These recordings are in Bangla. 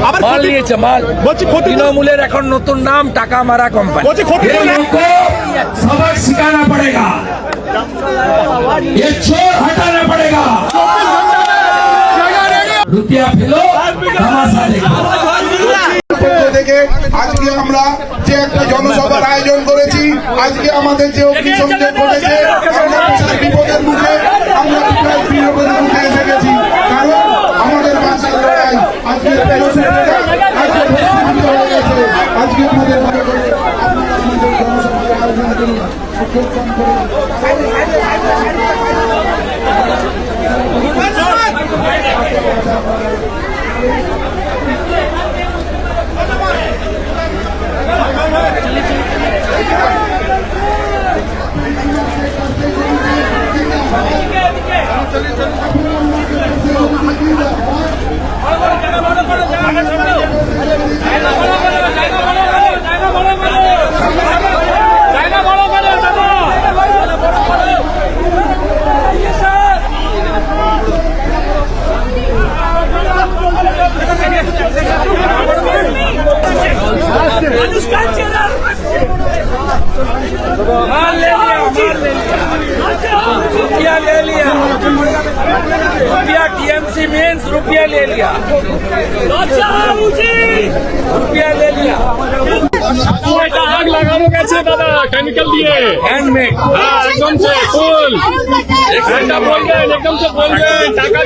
আবার মাল ক্ষতি- নিয়েছে মাল বলছি ক্ষতি- তৃণমূলের এখন নতুন নাম টাকা মারা কোম্পানি বলছি ক্ষতি- ये लोग को सबक सिखाना पड़ेगा ये चोर हटाना पड़ेगा रुपया फिलो तमाशा देखो পক্ষ থেকে আজকে আমরা যে একটা জনসভার আয়োজন করেছি আজকে আমাদের যে অগ্নিসংযোগ ঘটেছে আমরা বিশাল বিপদের মুখে আমরা বিশাল বিপদের মুখে এসে গেছি কারণ আমাদের বাঁচার লড়াই আজকে ফেলোশিপটা আজকে প্রস্তুত হয়ে গেছে আজকে আমাদের আপনারা আমাদের জনসভার আয়োজন করুন।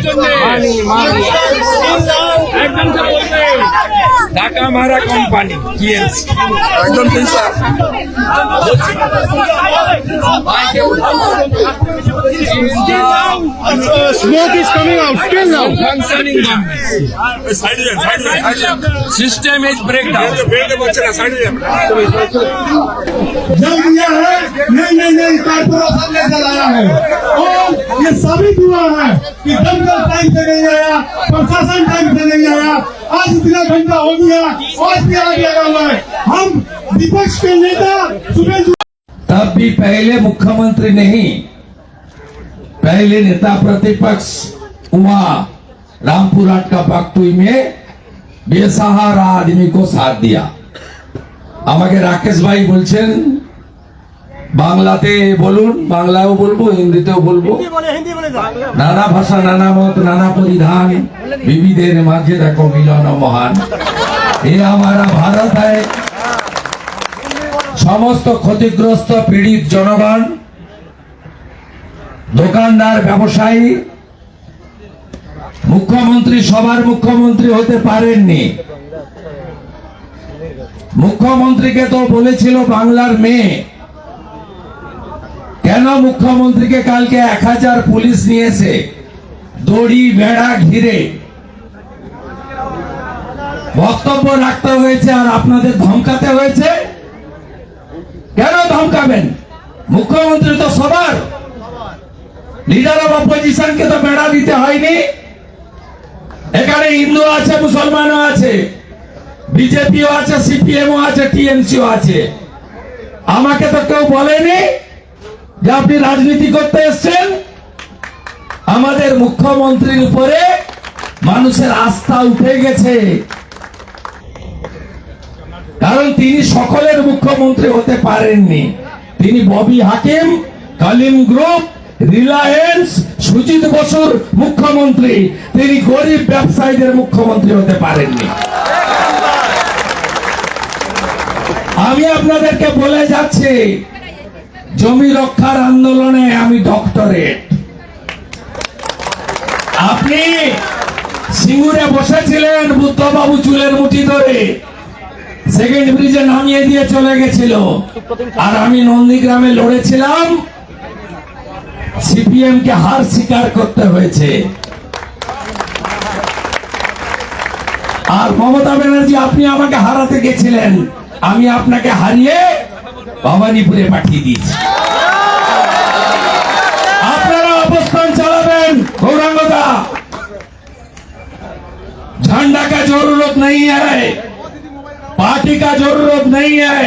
বলবেন एकदम से बोलते हैं ढाका हमारा कंपनी यस एकदम सही sir Smoke is coming out still now. Concerning them. Side jam, side jam, side jam. System is breakdown. Side jam. जब यह है नहीं नहीं नहीं कारपोरेशन ने चलाया है और ये सभी दुआ है कि दमकल टाइम से नहीं आया प्रशासन टाइम से नहीं आया आज इतना घंटा हो गया आज भी आगे लगा हुआ है हम विपक्ष के नेता सुबह तब भी पहले मुख्यमंत्री नहीं पहले नेता प्रतिपक्ष हुआ रामपुर हाट का पाकटुई में बेसहारा आदमी को साथ दिया আমাকে রাকেশ ভাই বলছেন বাংলাতে বলুন বাংলাও বলব হিন্দিতেও বলব। নানা ভাষা নানা মত নানা পরিধান বিবিধের মাঝে দেখো মিলন মহান। এ আমারা ভারত হয় সমস্ত ক্ষতিগ্রস্ত পীড়িত জনগণ দোকানদার ব্যবসায়ী মুখ্যমন্ত্রী সবার মুখ্যমন্ত্রী হতে পারেননি। মুখ্যমন্ত্রীকে তো বলেছিল বাংলার মেয়ে। কেন মুখ্যমন্ত্রীকে কালকে এক হাজার পুলিশ নিয়েছে? দড়ি বেড়া ঘিরে। বক্তব্য রাখতে হয়েছে আর আপনাদের ধমকাতে হয়েছে? কেন ধমকাবেন? মুখ্যমন্ত্রী তো সবার। লিডার অফ অপোজিশনকে তো বেড়া দিতে হয়নি। এখানে হিন্দু আছে, মুসলমানও আছে, বিজেপিও আছে, সিপিএমও আছে, টিএমসিও আছে। আমাকে তো কেউ বলেনি যে আপনি রাজনীতি করতে এসছেন, আমাদের মুখ্যমন্ত্রীর উপরে মানুষের আস্থা উঠে গেছে। কারণ তিনি সকলের মুখ্যমন্ত্রী হতে পারেননি। তিনি ববি হাকিম, কালিম গ্রুপ, রিলায়েন্স, সুজিত বসুর মুখ্যমন্ত্রী। তিনি গরিব ব্যবসায়ীদের মুখ্যমন্ত্রী হতে পারেননি। আমি আপনাদেরকে বলে যাচ্ছি জমি রক্ষার আন্দোলনে আমি ডক্টরেট আপনি সিঙ্গুরে বসেছিলেন বুদ্ধবাবু চুলের মুঠি ধরে। সেকেন্ড ব্রিজে নামিয়ে দিয়ে চলে গেছিল। আর আমি নন্দীগ্রামে লড়েছিলাম। সিপিএম কে হার স্বীকার করতে হয়েছে। আর মমতা ব্যানার্জি, আপনি আমাকে হারাতে গেছিলেন। আমি আপনাকে হারিয়ে ভবানীপুরে পাঠিয়ে দিয়েছি আপনারা অবস্থান চালাবেন গৌরাঙ্গদা झंडा का जरूरत नहीं है पार्टी का जरूरत नहीं है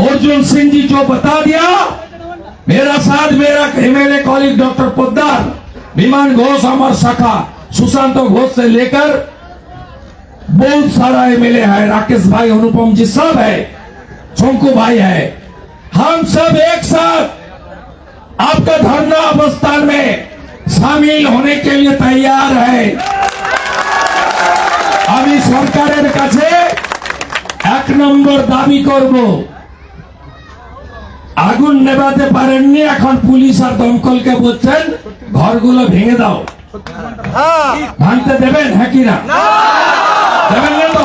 अर्जुन सिंह जी जो बता दिया मेरा साथ मेरा एमएलए कॉलिग डॉक्टर पोद्दार विमान घोष अमर शाखा सुशांत घोष से लेकर बहुत सारा एमएलए है राकेश भाई अनुपम जी सब है शंकु भाई है हम सब एक साथ आपका धरना अवस्थान में शामिल होने के लिए तैयार है আমি সরকারের কাছে এক নম্বর দাবি করব আগুন নেভাতে পারেননি এখন পুলিশ আর দমকলকে বলছেন ঘরগুলো ভেঙে দাও ভাঙতে দেবেন হ্যাঁ কি না দেবেন না তো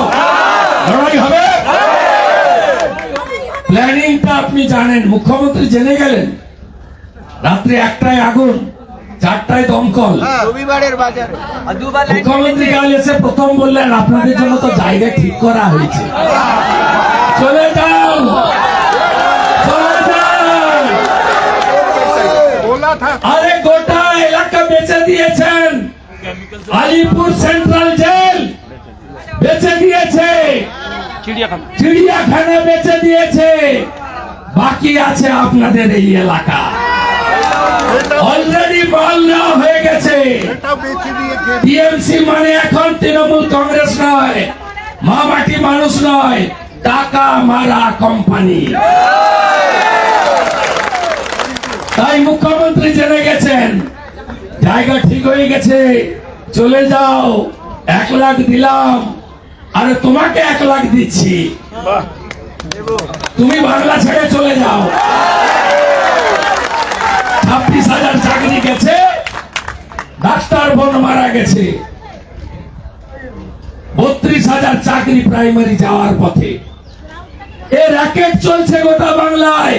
লড়াই হবে প্ল্যানিংটা আপনি জানেন মুখ্যমন্ত্রী জেনে গেলেন। রাত্রি একটায় আগুন চারটায় দমকল। আর মুখ্যমন্ত্রী কাল এসে প্রথম বললেন আপনাদের জন্য তো জায়গা ঠিক করা হয়েছে। চলে যাও চলে যাও আরে গোটা এলাকা বেচে দিয়েছেন। আলিপুর সেন্ট্রাল জেল বেচে দিয়েছে। চিড়িয়াখানা। বেচে দিয়েছে। বাকি আছে আপনাদের এই এলাকা। অলরেডি নেওয়া হয়ে গেছে। টিএমসি মানে এখন তৃণমূল কংগ্রেস নয়, মামাটি মানুষ নয়, টাকা মারা কোম্পানি। তাই মুখ্যমন্ত্রী জেনে গেছেন, জায়গা ঠিক হয়ে গেছে, চলে যাও, এক লাখ দিলাম। আরে তোমাকে এক লাখ দিচ্ছি। তুমি বাংলা ছেড়ে চলে যাও। ছাব্বিশ হাজার চাকরি গেছে ডাক্তার বোন মারা গেছে। বত্রিশ হাজার চাকরি প্রাইমারি যাওয়ার পথে। এ র্যাকেট চলছে গোটা বাংলায়।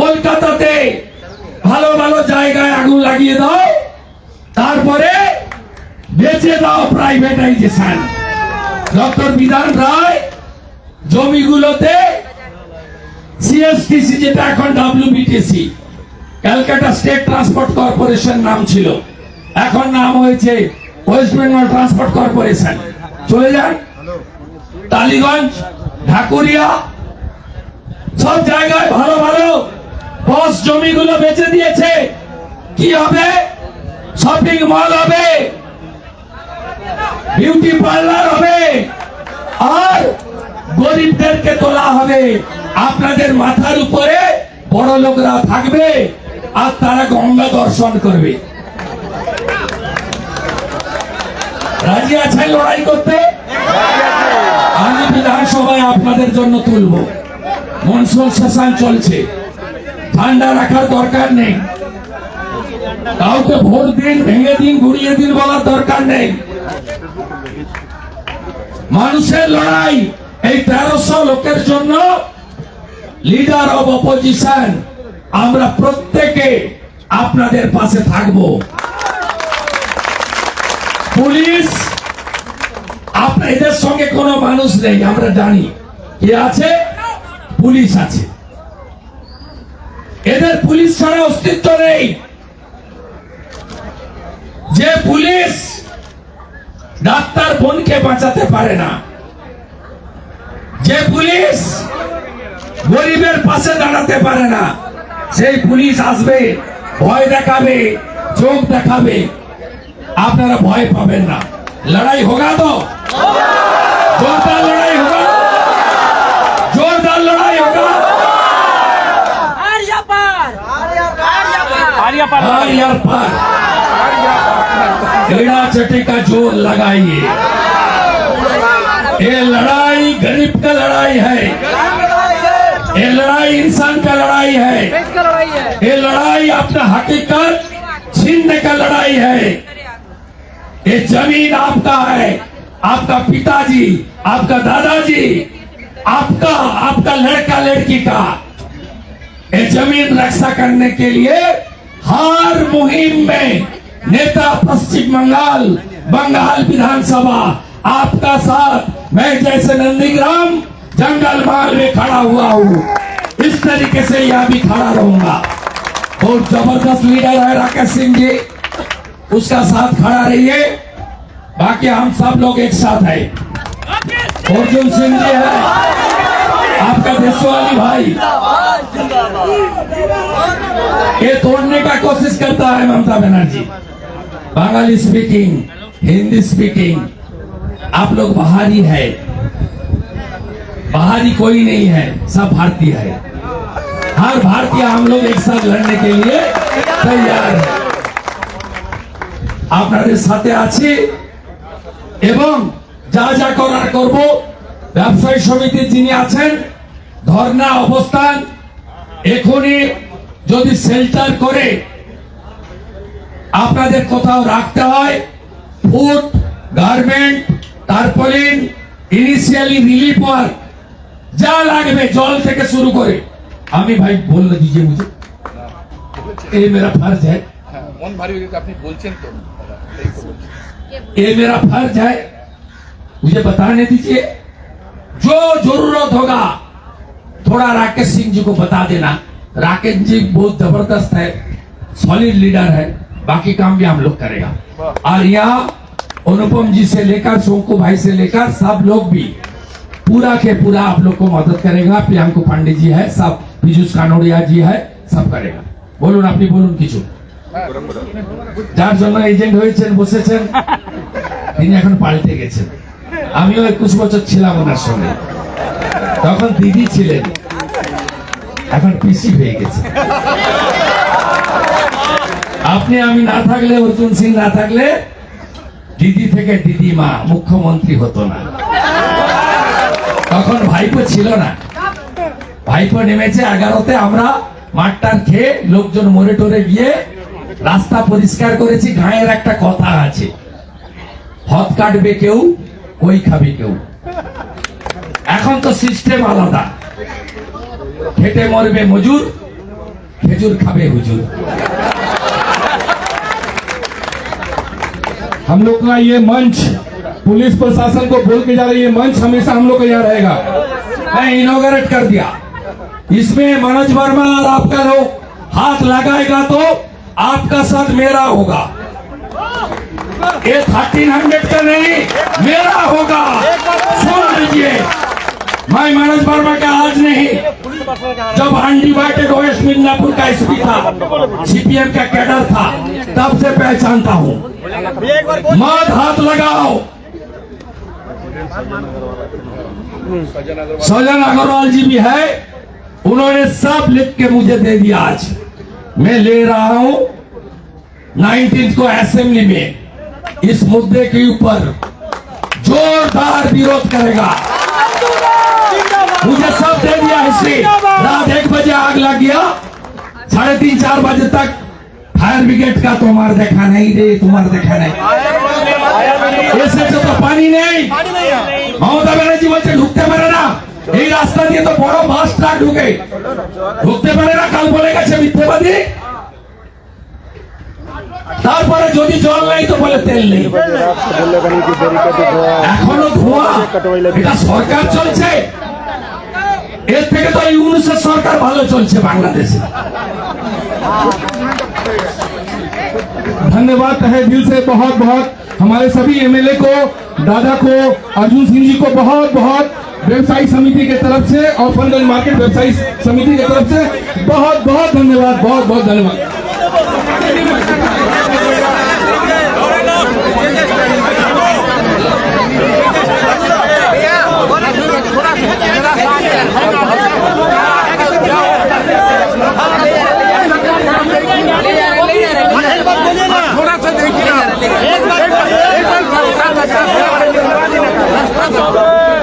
কলকাতাতে ভালো ভালো জায়গায় আগুন লাগিয়ে দাও। তারপরে বেচে দাও প্রাইভেটাইজেশন ডক্টর বিধান রায়, জমিগুলোতে সিএসটিসি যেটা এখন WBTC Calcutta state transport corporation নাম ছিল। এখন নাম হয়েছে ওয়েস্ট বেঙ্গল ট্রান্সপোর্ট কর্পোরেশন। চলে যান। টালিগঞ্জ, ঢাকুরিয়া, সব জায়গায় ভালো ভালো বস জমিগুলো বেচে দিয়েছে। কি হবে? শপিং মল হবে। বিউটি পার্লার হবে। আর গরিবদেরকে তোলা হবে। আপনাদের মাথার উপরে বড় লোকরা থাকবে আর তারা গঙ্গা দর্শন করবে। রাজি আছেন লড়াই করতে? আমি বিধানসভায় আপনাদের জন্য তুলব। মনসুন সেশন চলছে। ঠান্ডা রাখার দরকার নেই। কাউকে ভোট দিন, ভেঙে দিন ঘুরিয়ে দিন বলার দরকার নেই। মানুষের লড়াই এই তেরোশো লোকের জন্য লিডার অব অপোজিশন আমরা প্রত্যেকে আপনাদের পাশে থাকব। পুলিশ এদের সঙ্গে কোনো মানুষ নেই, আমরা জানি। কে আছে? পুলিশ আছে। এদের পুলিশ ছাড়া অস্তিত্ব নেই। যে পুলিশ বাঁচাতে পারে না যে পুলিশ গরিবের পাশে দাঁড়াতে পারে না সেই পুলিশ আসবে ভয় দেখাবে চোখ দেখাবে আপনারা ভয় পাবেন না লড়াই হোগা তো জোরদার লড়াই হোগা জোরদার লড়াই হোগা আরিয়া পার আরিয়া পার हाँ यार पर एड़ा चटे का जोर लगाइए ये लड़ाई गरीब का लड़ाई है। ये लड़ाई इंसान का लड़ाई है। ये लड़ाई अपना हकीकत छीनने का लड़ाई है। ये ज़मीन आपका है। आपका पिताजी, आपका दादाजी, आपका आपका लड़का लड़की का। ये ज़मीन रक्षा करने के लिए हर मुहिम में नेता पश्चिम बंगाल बंगाल विधानसभा आपका साथ। मैं जैसे नंदीग्राम जंगल माल में खड़ा हुआ हूँ। इस तरीके से यह भी खड़ा रहूँगा। और ज़बरदस्त लीडर है राकेश सिंह जी। उसका साथ खड़ा रहिए। बाकी हम सब लोग एक साथ है। अर्जुन सिंह जी है। आपका देशवाली भाई। ये तोड़ने का कोशिश करता है ममता बनर्जी। बंगाली स्पीकिंग हिंदी स्पीकिंग आप लोग बाहरी है बाहरी कोई नहीं है सब भारतीय है हर भारतीय हम लोग एक साथ लड़ने के लिए तैयार है আপনাদের সাথে আছি এবং যা যা করার করব ব্যবসায়ী সমিতির যিনি আছেন ধর্ণা অবস্থান এখনই যদি শেল্টার করে আপনাদের কোথাও রাখতে হয় food garment tarpaulin initially relief work যা লাগবে জল থেকে শুরু করে আমি ভাই বললে দিজিয়ে মুঝে এই মেরা ফর্জ है মন ভারী হয়ে গেছে আপনি বলছেন তো এই তো বলছি। ये मेरा फर्ज है मुझे बताने दीजिए जो जरूरत होगा थोड़ा राकेश सिंह जी को बता देना राकेश जी बहुत जबरदस्त है सॉलिड लीडर है बाकी काम भी हम लोग करेगा और यहाँ अनुपम जी से लेकर शोंकू भाई से लेकर सब लोग भी पूरा के पूरा आप लोग को मदद करेगा प्रियांकु पांडे जी है सब पीयूष कानोड़िया जी है सब करेगा बोलून আপনি বলুন কিছু যার জন্য এজেন্ট হয়েছেন বসেছেন তিনি এখন পাল্টে গেছেন আমিও একুশ বছর ছিলাম ওনার সঙ্গে তখন দিদি ছিলেন এখন পিসি হয়ে গেছে আপনি আমি না থাকলে অর্জুন সিং না থাকলে দিদি থেকে দিদিমা মুখ্যমন্ত্রী হতো না। তখন ভাইপো ছিল না। ভাইপো নেমেছে এগারোতে আমরা মাঠটার খেয়ে লোকজন মরে টরে গিয়ে রাস্তা পরিষ্কার করেছি, গাঁয়ের একটা কথা আছে। হত কাটবে কেউ, কই খাবে কেউ? এখন তো সিস্টেম আলাদা। খেটে মরবে মজুর, খেজুর খাবে হুজুর। हम लोग का ये मंच पुलिस प्रशासन को बोल के जा रही है मंच हमेशा हम लोग का यहाँ रहेगा। मैं इनोग्रेट कर दिया। इसमें मनोज वर्मा और आपका लोग हाथ लगाएगा तो आपका साथ मेरा होगा। ये थर्टीन हंड्रेड का नहीं, मेरा होगा। सुन लीजिए। मैं मनोज वर्मा का आज नहीं, जब अनडिवाइडेड वेस्ट मिदनापुर का एसपी था सीपीएम का कैडर था, तब से पहचानता हूँ। मत हाथ लगाओ। सजन अग्रवाल जी भी है, उन्होंने सब लिख के मुझे दे दिया आज। मैं ले रहा हूँ नाइनटीन को असेंबली में, इस मुद्दे के ऊपर जोरदार विरोध करेगा। मुझे सब दे दिया हिस्ट्री रात एक बजे आग लग गया साढ़े तीन चार बजे तक फायर ब्रिगेड का तुम्हार देखा नहीं रे तुम्हार देखा नहीं ऐसे तो पानी नहीं মমতা ব্যানার্জি বলছে ঢুকতে পারে না এই রাস্তা দিয়ে তো বড় বাস ট্রাক ঢুকে ঢুকতে পারে না কাল বলে গেছে মিথ্যেবাদী তারপরে যদি জল নেই তো বলে তেল নেই এখনো ধোঁয়া এটা সরকার চলছে এর থেকে তো ইউনুসের সরকার ভালো চলছে বাংলাদেশে धन्यवाद तहे दिल से बहुत बहुत हमारे सभी एमएलए को दादा को अर्जुन सिंह जी को बहुत बहुत व्यवसायी समिति के तरफ से और फंड एंड मार्केट व्यवसायी समिति के तरफ से बहुत बहुत धन्यवाद बहुत बहुत धन्यवाद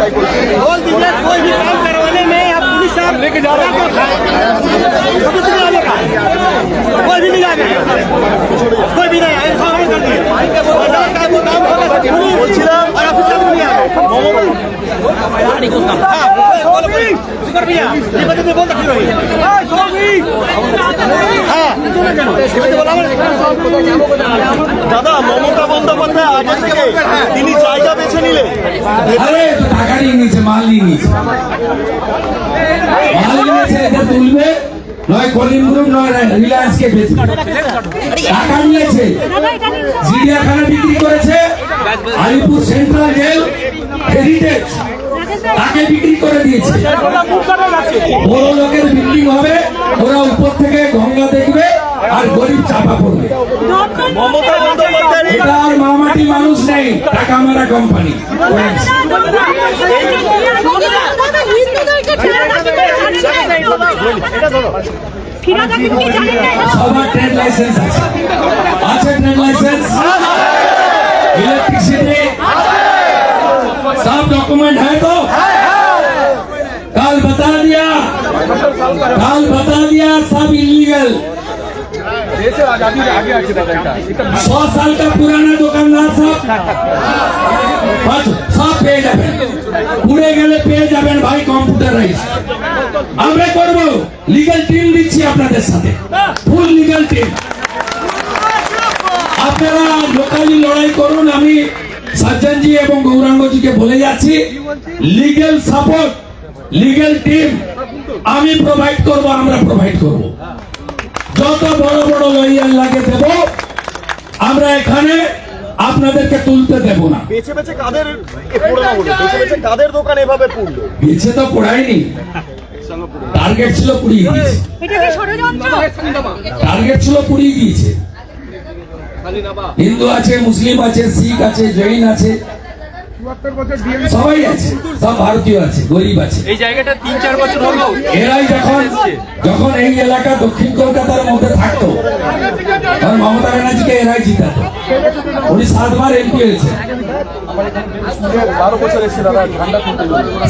बोल दीजिए कोई भी काम करवाने में आप पुलिस साहब लेके जा रहे हैं सबूत नहीं आएगा कोई भी नहीं आएगा कोई भी नहीं आएगा हम দাদা মমতা বন্দ্যোপাধ্যায় আগে থেকে তিনি জায়গা বেছে নিলেন। টাকা নিয়ে নিয়েছে মাল নিয়ে নিয়েছে। চিড়িয়াখানা বিক্রি করেছে আলিপুর সেন্ট্রাল জেল হেরিটেজ তাকে বিক্রি করে দিয়েছে। বড় লোকের বিল্ডিং হবে ওরা উপর থেকে গঙ্গা দেখবে আর গরিব চাপা পড়বে। এটা আর মামাটি মানুষ নেই টাকা মারা কোম্পানি সবার ট্রেন লাইসেন্স আছে। আছে ট্রেন লাইসেন্স ইলেকট্রিসিটি डॉक्यूमेंट है तो कल बता दिया कल बता दिया सब इलीगल सौ साल का पुराना दुकानदार सब बस सब পেয়ে যাবেন পুড়ে গেলে পেয়ে যাবেন ভাই কম্পিউটারাইজ আমরা করব লিগ্যাল টিম দিচ্ছি আপনাদের সাথে ফুল লিগ্যাল টিম আপনারা লোকালি লড়াই করুন আমি সজ্জনজি এবং গৌরাঙ্গজিকে বলে যাচ্ছি লিগেল সাপোর্ট লিগেল টিম আমি প্রোভাইড করব আমরা প্রোভাইড করব। যত বড় বড় লয়ার লাগে দেব আমরা এখানে আপনাদেরকে তুলতে দেব না। বেছে বেছে কাদের এ হলো? বেছে বেছে কাদের দোকান এভাবে পড়ল? বেছে তো পড়ায়নি। টার্গেট ছিল পুড়িয়ে দিয়েছে টার্গেট ছিল পুড়িয়ে দিয়েছে হিন্দু আছে মুসলিম আছে শিখ আছে জৈন আছে। সবাই আছে সব ভারতীয় আছে গরিব আছে। এই জায়গাটা তিন চার বছর হলো। এরাই যখন যখন এই এলাকা দক্ষিণ কলকাতার মধ্যে থাকতো তখন মমতা ব্যানার্জিকে এরাই জিতাতো। উনি সাতবার এমপি হয়েছে।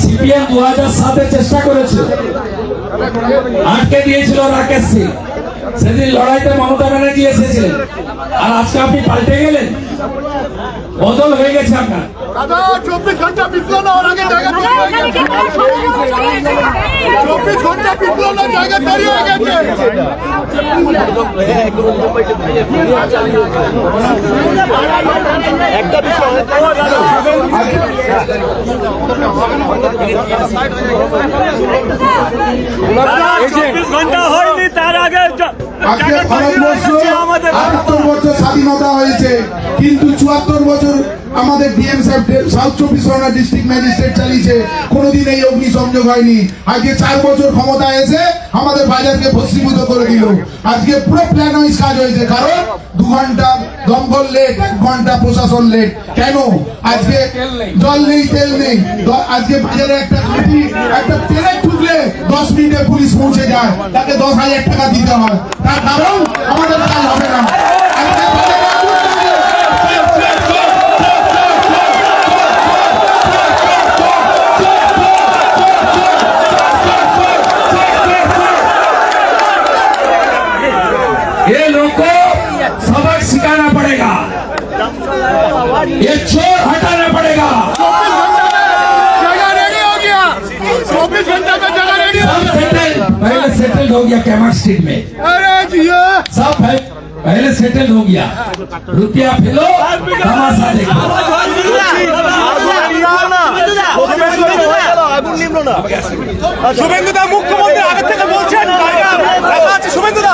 সিপিএম দু হাজার সাতে চেষ্টা করেছিল। আটকে দিয়েছিল রাকেশ সিং। সেদিন লড়াইতে মমতা ব্যানার্জি এসেছিলেন। আর আজকে আপনি পাল্টে গেলেন? বদল হয়ে গেছে আপনার। দাদা চব্বিশ ঘণ্টা বিপ্লব হওয়ার আগে জায়গা চব্বিশ ঘণ্টা বিপ্লব জায়গা তৈরি হয়ে গেছে। একটা বিষয় চব্বিশ ঘণ্টা হয়নি তার আগে আজকে ভারতবর্ষ আটাত্তর বছর স্বাধীনতা হয়েছে কিন্তু চুয়াত্তর বছর আমাদের ডিএম সাহেব সাউথ চব্বিশ পরগনা ডিস্ট্রিক্ট ম্যাজিস্ট্রেট চালিয়েছে কোনোদিন এই অগ্নি সংযোগ হয়নি। আজকে চার বছর ক্ষমতা এসে আমাদের বাজারকে ভস্মীভূত করে দিল। আজকে পুরো প্ল্যান কাজ হয়েছে। কারণ ঘণ্টা দমকল লেট এক ঘণ্টা প্রশাসন লেট কেন? আজকে জল নেই তেল নেই। আজকে বাজারে একটা কাঠি একটা তেলে ঠুকলে দশ মিনিটে পুলিশ পৌঁছে যায়। তাকে দশ হাজার টাকা দিতে হয়। তার কারণ আমাদের কাজ হবে না। गया कैमर स्ट्रीट में गया अरे जिया सब पह- पहले सेटल हो गया रुपया फिलो तमाशा देखो শুভেন্দুদা মুখ্যমন্ত্রী আগে থেকে বলছেন দেখা আছে শুভেন্দুদা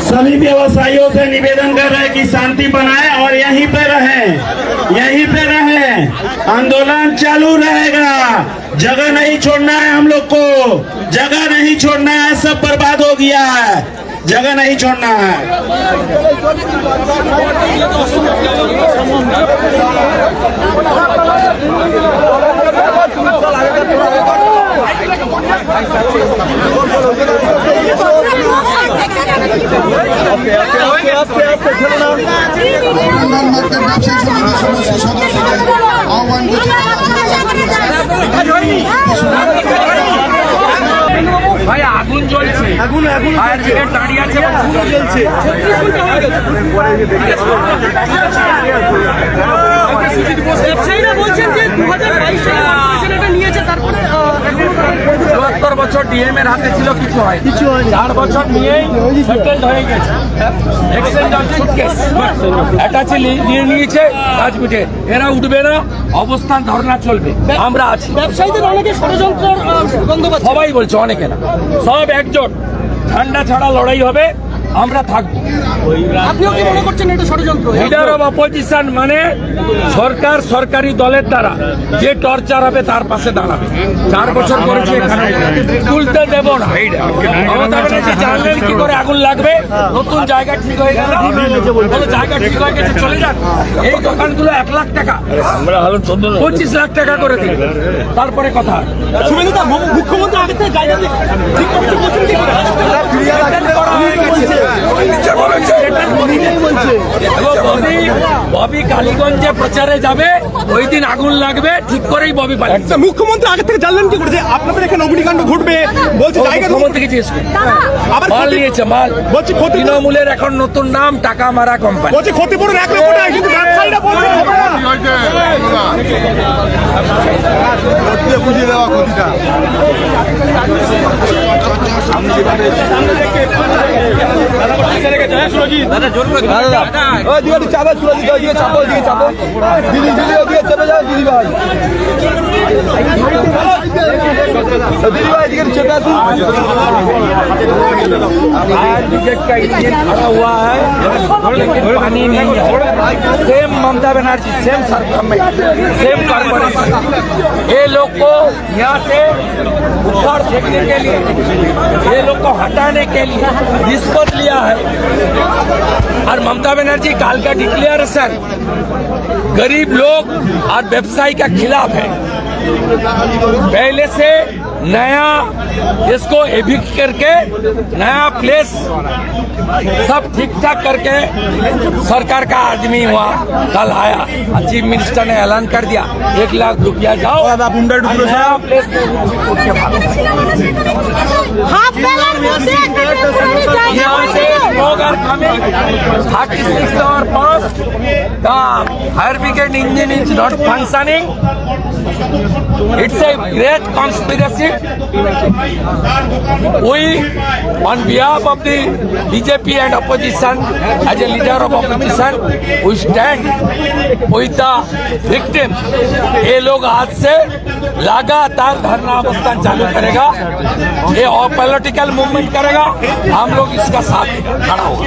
सभी व्यवसायियों से निवेदन कर रहे कि शांति बनाए और यहीं पे रहें। यहीं पे रहें। आंदोलन चालू रहेगा। जगह नहीं छोड़ना है हम लोग को। जगह नहीं छोड़ना है, सब बर्बाद हो गया है। जगह नहीं छोड़ना है। ভাই আগুন জ্বলছে আগুন আগুন ফায়ার ব্রিগেড দাঁড়িয়ে আছে আগুন জ্বলছে ব্যবসায়ীরা বলছেন যে দু হাজার বাইশ সালে কর্পোরেশন এটা নিয়েছে তারপরে আহ, এখনও তারা- চুয়াত্তর বছর ডিএম এর হাতে ছিল কিছু হয় কিছু হয় চার বছর নিয়েই সেটেলড হয়ে গেছে। এক্সচেঞ্জ অফ সুটকেস অ্যাটাচি নিয়ে নিয়েছে কাজ মিটে এরা উঠবে না অবস্থান ধরনা চলবে। আমরা আছি। ব্যবসায়ীদের অনেকে ষড়যন্ত্র সবাই বলছে অনেকে না। সব একজোট। ঠান্ডা ছাড়া লড়াই হবে আমরা থাকব। আপনিও কি মনে করছেন এটা ষড়যন্ত্র? লিডার অফ অপোজিশন মানে সরকার সরকারি দলের দ্বারা যে টর্চার হবে তার পাশে দাঁড়াবে। চার বছর করেছে এখানে তুলতে দেব না। মমতা ব্যানার্জি জানলেন কি করে আগুন লাগবে নতুন জায়গা ঠিক হয়ে গেল জায়গা ঠিক হয়ে গেছে চলে যান। এই দোকানগুলো এক লাখ টাকা পঁচিশ লাখ টাকা করে দিন। তারপরে কথা। মুখ্যমন্ত্রী আগে থেকে গাইডলাইন ঠিক করছে ববি ববি কালীগঞ্জে প্রচারে যাবে ওই দিন আগুন লাগবে ঠিক করেই ববি পালিয়ে তা মুখ্যমন্ত্রী আগে থেকে জানলেন কি করে যে আপনাদের এখানে অগ্নিকাণ্ড ঘটবে বলছে জায়গা মুখ্যমন্ত্রীকে জিজ্ঞেস আবার মাল ক্ষতি- নিয়েছে মাল। বলছি তৃণমূলের এখন নতুন নাম টাকা মারা কোম্পানি বলছে ক্ষতিপূরণ এক লক্ষ টাকা কিন্তু ব্যবসায়ীরা বলছে হবে না। फायर ब्रिगेड का इंजन खड़ा हुआ है लेकिन पानी नहीं है सेम ममता बनर्जी सेम सरकार में सेम कॉर्पोरेशन ये लोग को यहाँ से ऊपर फेंकने के लिए ये लोग को हटाने के लिए रिश्वत लिया है और ममता बनर्जी काल का डिक्लेरेशन गरीब लोग और व्यवसायी का खिलाफ है। पहले से नया, इसको एविक्ट करके नया प्लेस सब ठीक ठाक करके सरकार का आदमी हुआ कल आया। चीफ मिनिस्टर ने ऐलान कर दिया। एक लाख रुपया जाओ। अब आप thirty six brigade engine is not functioning it's a great conspiracy we on behalf of the BJP and opposition as a leader of opposition we stand with the victim ये लोग आज से लगातार धरना अवस्थान चालू करेगा ये और पॉलिटिकल मूवमेंट करेगा हम लोग इसका साथ खड़ा होगा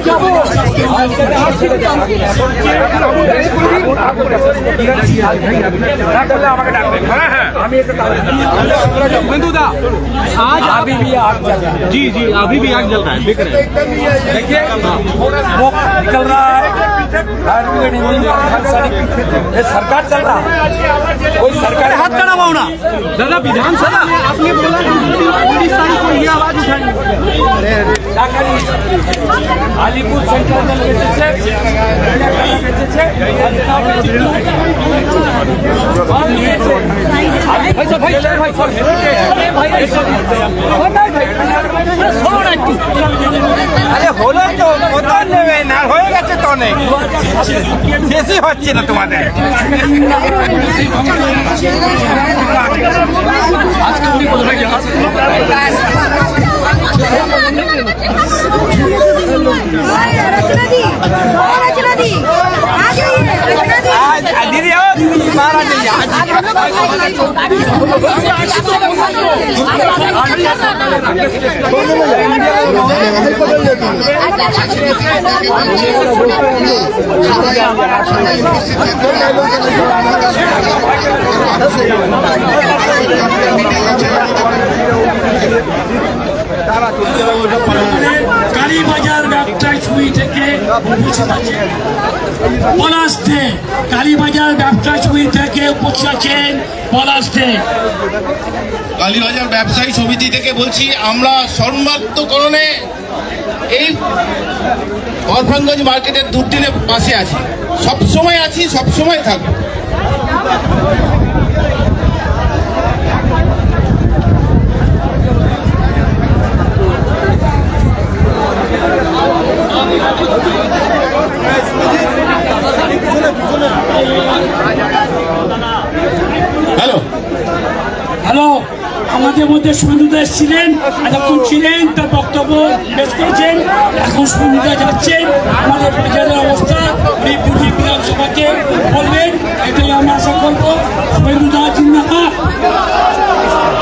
যাবো আমাকে ডাকবেন হ্যাঁ হ্যাঁ আমি এসে बिंदुदा आज अभी भी आग चल रहा है जी जी अभी भी आग जल रहा है देख रहे हैं देखिए स्मोक निकल रहा है फायर ब्रिगेड इंजीनियर सरकार चल रहा कोई सरकार हाथ खड़ा हुआ ना दादा विधानसभा आपने बोला आवाज उठाएंगे आलिपुर सेंट्रल जेल बेचे भाई भाई भाई भाई টোয়েন্টি আরে হলো তো কত নেবে না, হয়ে গেছে তো অনেক। শেষই হচ্ছে না তোমাদের। আজকে দিদি ও দিদি মারা নেই আজ কালীবাজার ব্যবসায় সুই থেকে উপস্থিত কালীবাজার ব্যবসায় সমিতি থেকে উপস্থিত আছেন কালীবাজার ব্যবসায়ী সমিতি থেকে বলছি আমরা সর্বাত্মকরণে এই অরফানগঞ্জ মার্কেটের দুর্দিনের পাশে আছি। সবসময় আছি সবসময় থাকব। হ্যালো হ্যালো আমাদের মধ্যে সন্দুদা ছিলেন এতক্ষণ ছিলেন? তার বক্তব্য পেশ করেছেন। এখন সন্দুদা যাচ্ছেন। আমাদের বাজারের অবস্থা এই পুঁজি বিধানসভাকে বলবেন। এটাই আমরা আশা করব সন্দুদা জিন্দাবাদ।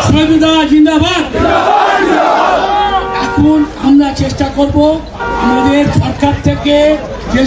সন্দুদা জিন্দাবাদ। এখন আমরা চেষ্টা করব আমাদের সরকার থেকে যে